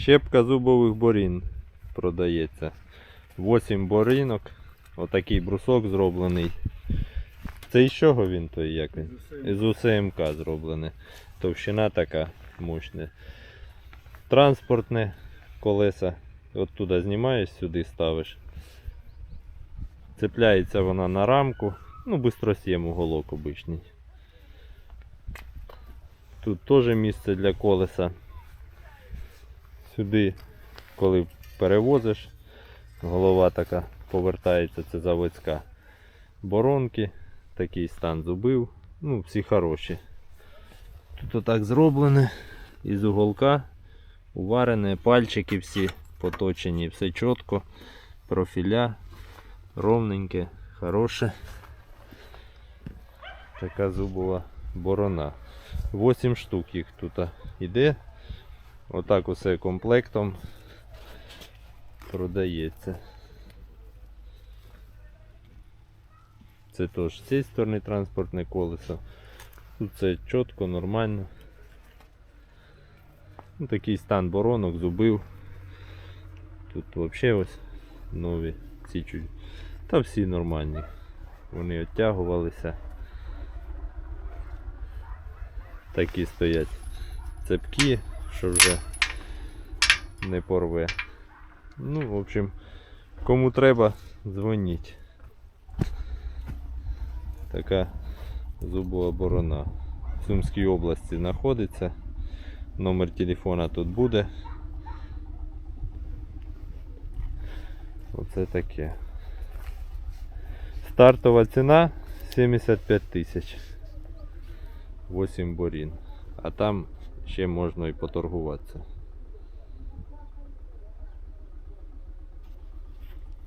Щепка зубових борін продається. 8 борінок. Отакий брусок зроблений. Це із чого він той як він? Із УСМК зроблений. Товщина така мощна. Транспортне колеса. От туди знімаєш, сюди ставиш. Цепляється вона на рамку. Ну, бистрос'єм уголок обичний. Тут теж місце для колеса. Сюди, коли перевозиш, голова така повертається, це заводська. Боронки, такий стан зубив. Ну, всі хороші. Тут отак зроблене із уголка, уварене, пальчики всі поточені, все чітко, профіля, ровненьке, хороше. Така зубова борона. 8 штук їх тут іде. Отак усе комплектом продається. Це теж з цієї сторони транспортне колесо. Тут це чітко, нормально. Ну, такий стан боронок, зубив. Тут взагалі ось нові ці чуть. Та всі нормальні. Вони оттягувалися. Такі стоять цепки, що вже не порве. Ну, в общем, кому треба, дзвоніть. Така зубова борона. В Сумській області знаходиться. Номер телефона тут буде. Оце таке. Стартова ціна 75 тисяч. 8 борін. А там ще можна і поторгуватися.